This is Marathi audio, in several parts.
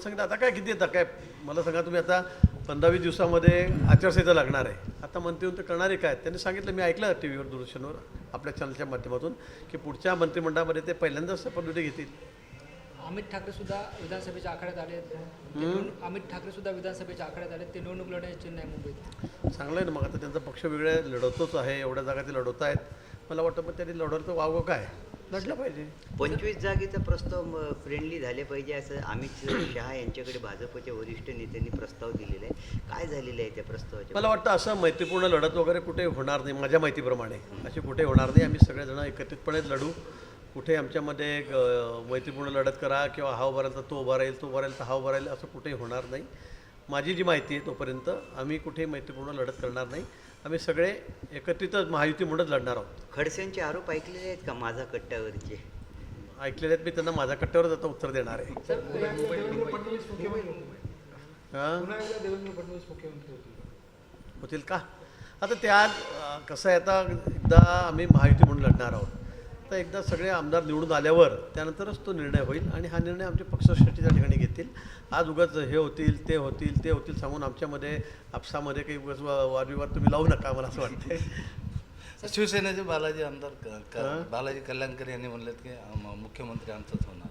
सांगितलं आता काय किती येतं काय? मला सांगा तुम्ही आता पंधरा वीस दिवसामध्ये आचारसंहिता लागणार आहे. आता मंत्री होऊन ते करणारे काय? त्यांनी सांगितलं मी ऐकलं टी व्हीवर दूरदर्शनवर आपल्या चॅनलच्या माध्यमातून की पुढच्या मंत्रिमंडळामध्ये ते पहिल्यांदाच शपथविधी घेतील. अमित ठाकरे सुद्धा विधानसभेच्या आखाड्यात आले आहेत. अमित ठाकरे सुद्धा विधानसभेच्या आखाड्यात आले ते निवडणूक लढण्याची चिन्ह आहे मुंबईत. चांगलं आहे ना मग आता त्यांचा पक्ष वेगळे लढवतोच आहे एवढ्या जागा ते लढवत आहेत. मला वाटतं पण त्यांनी लढवलं तर वावं काय? लढलं पाहिजे. पंचवीस जागेचा प्रस्ताव फ्रेंडली झाले पाहिजे असं अमित शहा यांच्याकडे भाजपच्या वरिष्ठ नेत्यांनी प्रस्ताव दिलेला आहे. काय झालेलं आहे त्या प्रस्तावाच्या मला वाटतं असं मैत्रीपूर्ण लढत वगैरे कुठे होणार नाही माझ्या माहितीप्रमाणे. अशी कुठे होणार नाही आम्ही सगळेजण एकत्रितपणे लढू. कुठे आमच्यामध्ये मैत्रीपूर्ण लढत करा किंवा हा उभा राहील तर तो उभा राहील तो उभा राहील तर हा उभा राहील असं कुठेही होणार नाही. माझी जी माहिती आहे तोपर्यंत आम्ही कुठेही मैत्रीपूर्ण लढत करणार नाही. आम्ही सगळे एकत्रितच महायुती म्हणूनच लढणार आहोत. खडसेंचे आरोप ऐकलेले आहेत का माझा कट्ट्यावरचे? ऐकलेले आहेत मी त्यांना माझ्या कट्ट्यावरच आता उत्तर देणार आहे. हां? होतील का? आता त्या कसं आहे आता एकदा आम्ही महायुती म्हणून लढणार आहोत. तर एकदा सगळे आमदार निवडून आल्यावर त्यानंतरच तो निर्णय होईल आणि हा निर्णय आमचे पक्षश्रेष्ठी त्या ठिकाणी घेतील. आज उगाच हे होतील ते होतील ते होतील सांगून आमच्यामध्ये आपसामध्ये काही उगाच वादविवाद तुम्ही लावू नका मला असं वाटतंय. शिवसेनेचे बालाजी आमदार? बालाजी कल्याणकर यांनी म्हणलेत की मुख्यमंत्री आमचाच होणार.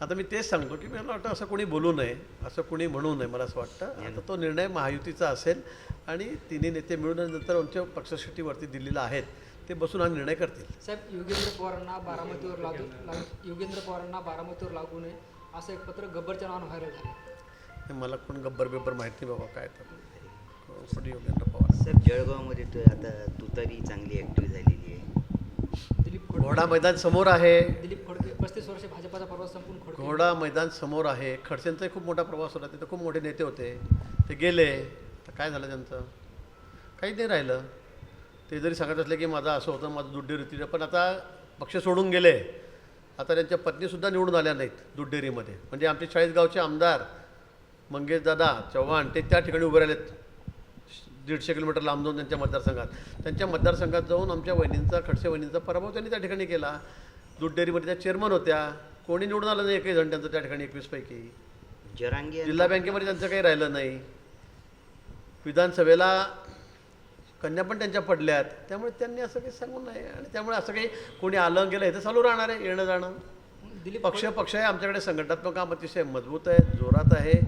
आता मी तेच सांगतो की मला वाटतं असं कोणी बोलू नये असं कोणी म्हणू नये मला असं वाटतं. आता तो निर्णय महायुतीचा असेल आणि तिन्ही नेते मिळून नंतर आमच्या पक्षश्रेष्ठीवरती दिलेला आहेत. ते बसून हा निर्णय करतील. साहेब योगेंद्र पवारांना बारामतीवर लागू लागू- योगेंद्र पवारांना बारामतीवर लागू नये असं एक पत्र गब्बरच्या नावानं व्हायरल झालं हे मला कोण गब्बर बिब्बर माहिती नाही बाबा काय तर. योगेंद्र पवार? साहेब जळगावमध्ये तो आता तुतारी चांगली ॲक्टिव्ह झालेली आहे. दिलीप घोडा मैदान समोर आहे. दिलीप खोडके पस्तीस वर्ष भाजपाचा प्रवास संपून घोडा मैदान समोर आहे. खडसेंचाही खूप मोठा प्रवास होता. तिथं खूप मोठे नेते होते. ते गेले. तर काय झालं त्यांचं? काही नाही राहिलं. ते जरी सांगत असले की माझं असं होतं माझं दूध डेअरी पण आता पक्ष सोडून गेले. आता त्यांच्या पत्नीसुद्धा निवडून आल्या नाहीत दूध डेअरीमध्ये. म्हणजे आमचे चाळीसगावचे आमदार मंगेश दादा चव्हाण ते त्या ठिकाणी उभे राहिलेत. दीडशे किलोमीटर लांब जाऊन त्यांच्या मतदारसंघात. त्यांच्या मतदारसंघात जाऊन आमच्या वहिनींचा खडसे वहिनींचा पराभव त्यांनी त्या ठिकाणी केला. दूध डेअरीमध्ये त्या चेअरमन होत्या. कोणी निवडून आलं नाही एकही जण त्यांचं त्या ठिकाणी एकवीसपैकी जरांगे जिल्हा बँकेमध्ये त्यांचं काही राहिलं नाही. विधानसभेला कन्या पण त्यांच्या पडल्यात. त्यामुळे त्यांनी असं काही सांगू नये. आणि त्यामुळे असं काही कोणी आलं गेलं हे तर चालू राहणार आहे येणं जाणं. दिलीप पक्ष पक्ष आहे आमच्याकडे संघटनात्मक काम अतिशय मजबूत आहे जोरात आहे.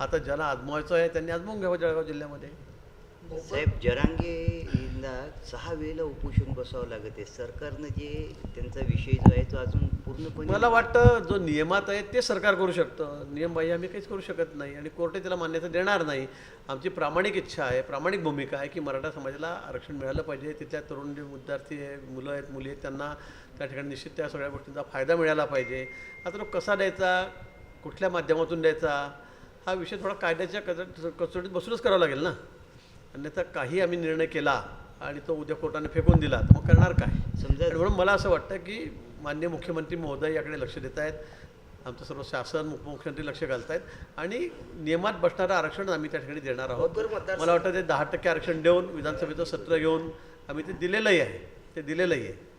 आता ज्याला आजमावायचं आहे त्यांनी आजमावून घ्यावं जळगाव जिल्ह्यामध्ये. साहेब जरांगेला सहा वेळेला उपोषण बसावं लागत आहे. सरकारनं जे त्यांचा विषय जो आहे तो अजून पूर्णपणे मला वाटतं जो नियमात आहे ते सरकार करू शकतं. नियम बाह्य आम्ही काहीच करू शकत नाही आणि कोर्टे त्याला मान्यता देणार नाही. आमची प्रामाणिक इच्छा आहे प्रामाणिक भूमिका आहे की मराठा समाजाला आरक्षण मिळालं पाहिजे. तिथल्या तरुण जे विद्यार्थी आहे मुलं आहेत मुली आहेत त्यांना त्या ठिकाणी निश्चित त्या सगळ्या गोष्टींचा फायदा मिळाला पाहिजे. आता तो कसा द्यायचा? कुठल्या माध्यमातून द्यायचा? हा विषय थोडा कायद्याच्या कचोटीत बसूनच करावा लागेल ना? अन्यथा काही आम्ही निर्णय केला आणि तो उद्या कोर्टाने फेकून दिला. तर मग करणार काय? समजा म्हणून मला असं वाटतं की मान्य मुख्यमंत्री महोदय याकडे लक्ष देत आहेत. आमचं सर्व शासन उपमुख्यमंत्री लक्ष घालत आहेत. आणि नियमात बसणारं आरक्षण आम्ही त्या ठिकाणी देणार आहोत. मला वाटतं ते दहा टक्के आरक्षण देऊन विधानसभेचं सत्र घेऊन आम्ही ते दिलेलंही आहे. ते दिलेलंही आहे.